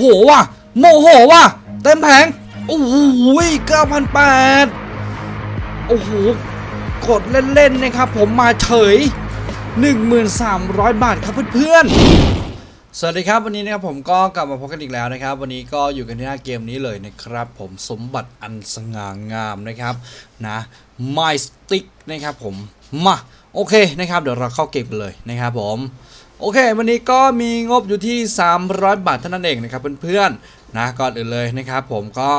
โหว่ะโมโหว่ะเต็มแผงโอ้โหเก้าพันแปดโอ้โหกดเล่น ๆ นะครับ ผมมาเฉย 1,300 บาทครับเพื่อนๆ สวัสดีครับวันนี้นะครับผมก็กลับมาพบกันอีกแล้วนะครับ วันนี้ก็อยู่กันที่หน้าเกมนี้เลยนะครับ ผมสมบัติอันสง่างามนะครับนะ My Stick นะครับผมมาโอเคนะครับ เดี๋ยวเราเข้าเกมกันเลยนะครับผม โอเค วันนี้ก็มีงบอยู่ที่ 300 บาทเท่านั้นเองนะครับเพื่อนๆนะก่อนอื่นเลยนะครับ ผมก็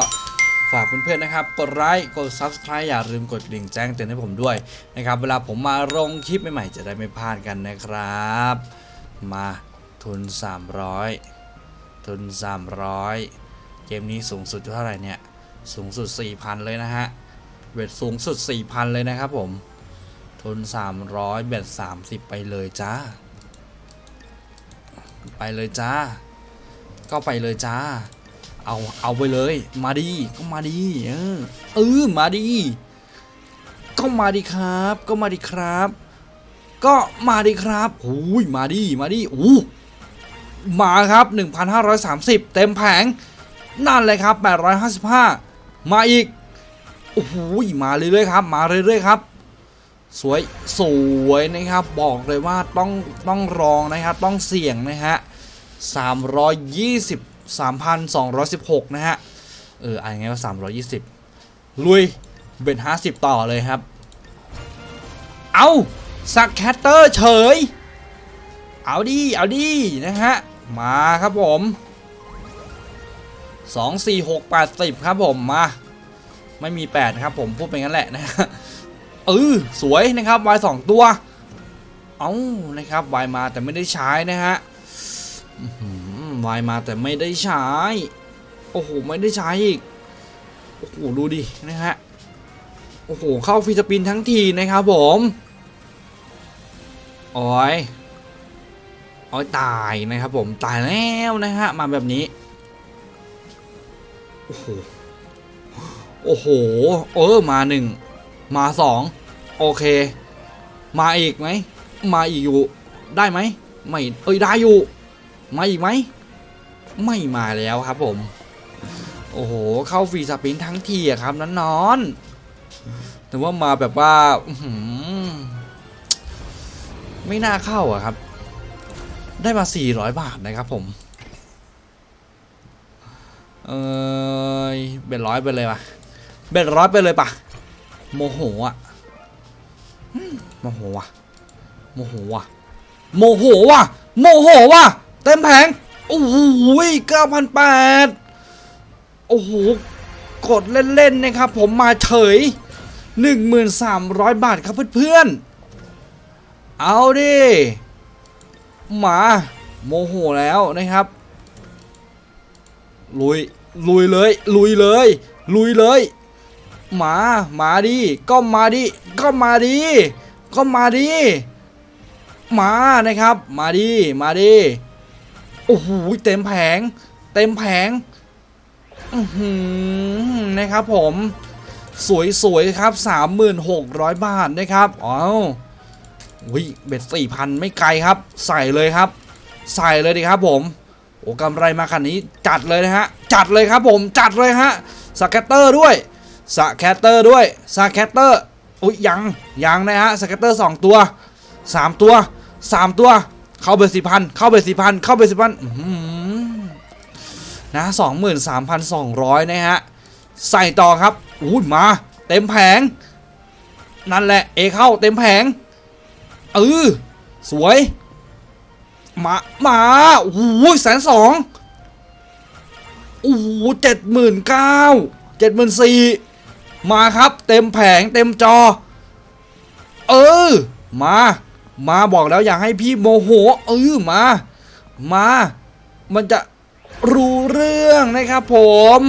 ฝากเพื่อนๆนะครับ กดไลค์กด Subscribe อย่าลืมกดกระดิ่งแจ้งเตือนให้ผมด้วยนะครับ เวลาผมมาลงคลิปใหม่ๆจะได้ไม่พลาดกันนะครับ มาทุน 300 ทุน 300 เกมนี้สูงสุดเท่าไหร่เนี่ย สูงสุด 4,000 เลยนะฮะเวทสูงสุด 4,000 เลยนะครับผม ทุน 300 เบ็ด 30 ไปเลยจ้า ไปเลยจ้า ก็ไปเลยจ้า เอาเอาไปเลย มาดีก็มาดีเออเออมาดีก็มาดีครับ ก็มาดีครับ ก็มาดีครับโอ้ยมาดีมาดีโอ้มาครับ 1,530 เต็มแผง นั่นเลยครับ 855 มาอีกโอ้โหมาเรื่อยๆครับ มาเรื่อยๆครับ สวยสวยนะครับบอกเลยว่าต้องต้องรองนะครับต้องเสี่ยงนะฮะ320 3,216 นะฮะ เอออะไรไงว่า 320 ลุย เบ็ด50 ต่อเลยครับ เอาสักแคตเตอร์เฉย เอาดี เอาดี นะฮะ มาครับผม 2 4 6 8 10 ครับผม มา ไม่มี 8 ครับผม พูดไปงั้นแหละนะฮะ เออสวยนะครับวายสองตัว เอานะครับวายมาแต่ไม่ได้ใช้นะฮะวายมาแต่ไม่ได้ใช้ โอ้โห ไม่ได้ใช้อีก โอ้โห ดูดินะฮะ โอ้โห เข้าฟิสปินทั้งทีนะครับผมโอ้ยโอ้ยตายนะครับผม ตายแล้วนะฮะ มาแบบนี้ โอ้โห โอ้โห เออ มาหนึ่ง มาสอง โอเค มาอีกไหม มาอีกอยู่ ได้ไหม ไม่ เอ้ยได้อยู่ มาอีกไหม ไม่มาแล้วครับผม โอ้โห เข้าฟรีสปินทั้งทีอะครับนั้นนอน แต่ว่ามาแบบว่าไม่น่าเข้าอะครับ ได้มา 400 บาทนะครับผม เอยเบ็ดร้อยไปเลยป่ะ เบ็ดร้อยไปเลยป่ะ โมโหอะ โมโหอะโมโหอะโมโหว่ะโมโหว่ะเต็มแผงโอ้โหเก้าพันแปดโอ้โหกดเล่นๆนะครับ ผมมาเฉย 1,300 บาทครับเพื่อนๆ เอาดิมาโมโหแล้วนะครับ ลุย ลุยเลย ลุยเลย ลุยเลย มา มาดิ ก็มาดิ ก็มาดิ ก็มาดิ มานะครับ มาดิ มาดิ โอ้โห เต็มแผง เต็มแผงอืนะครับผม สวยๆครับ 3,600 บาทนะครับอ้าววิเบ็ด4,000ไม่ไกลครับ ใส่เลยครับ ใส่เลยดีครับผม โอ้กำไรมาคันนี้จัดเลยนะฮะ จัดเลยครับผมจัดเลยฮะสแกตเตอร์ด้วย สแคตเตอร์ด้วยสแคตเตอร์อุ้ยยังยังนะฮะสแคตเตอร์สองตัวสามตัวสามตัว เข้าเบอร์สี่พันเข้าเบอร์สี่พันเข้าเบอร์สี่พันนะสองหมื่นสามพันสองร้อยนะฮะ ใส่ต่อครับอุ้ยมา เต็มแผง นั่นแหละ เอเข้าเต็มแผงเออสวยมามาโอ้โหแสนสองโอ้โหเจ็ดหมื่นเก้าเจ็ดหมื่นสี่ มาครับ เต็มแผงเต็มจอ เออ มา มาบอกแล้วอยากให้พี่โมโห เออมา มา มันจะรู้เรื่องนะครับผม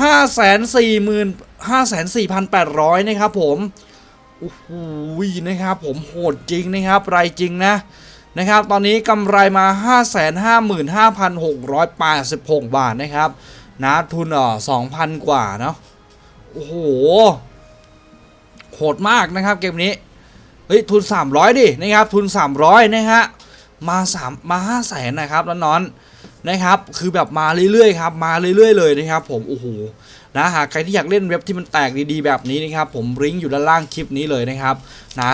ห้าแสนสี่หมื่นห้าแสนสี่พันแปดร้อยนะครับผมโอ้โหนะครับผมโหดจริงนะครับไรายจริงนะนะครับ ตอนนี้กำไรมา 555,686 บาทนะครับนะทุนอ่อ2,000 กว่าเนาะ โอ้โห โหดมากนะครับเกมนี้ เฮ้ย ทุน 300 ดินะครับ ทุน 300 นะฮะ มา3มา5แสนนะครับน้อนนะครับ คือแบบมาเรื่อยๆครับ มาเรื่อยๆเลยนะครับ ผม โอ้โห นะ หากใครที่อยากเล่นเว็บที่มันแตกดีๆแบบนี้นะครับ ผมลิงก์อยู่ด้านล่างคลิปนี้เลยนะครับ นะ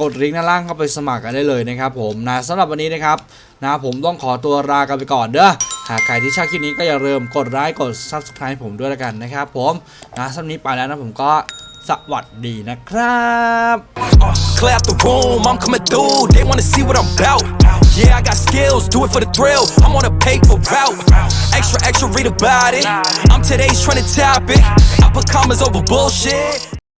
กดลิงก์ด้านล่างเข้าไปสมัครกันได้เลยนะครับผมนะสำหรับวันนี้นะครับนะผมต้องขอตัวลากันไปก่อนเด้อ หากใครที่ชอบคลิปนี้ก็อย่าลืมกดไลค์กด subscribe ผมด้วยละกันนะครับผมนะสำหรับนี้ไปแล้วนะผมก็สวัสดีนะครับ Clear out the room, I'm coming through. They wanna see what I'm about. Yeah, I got skills, do it for the thrill. I'm on a paper route. Extra, extra, read about it. I'm today's trending topic. I put commas over bullshit.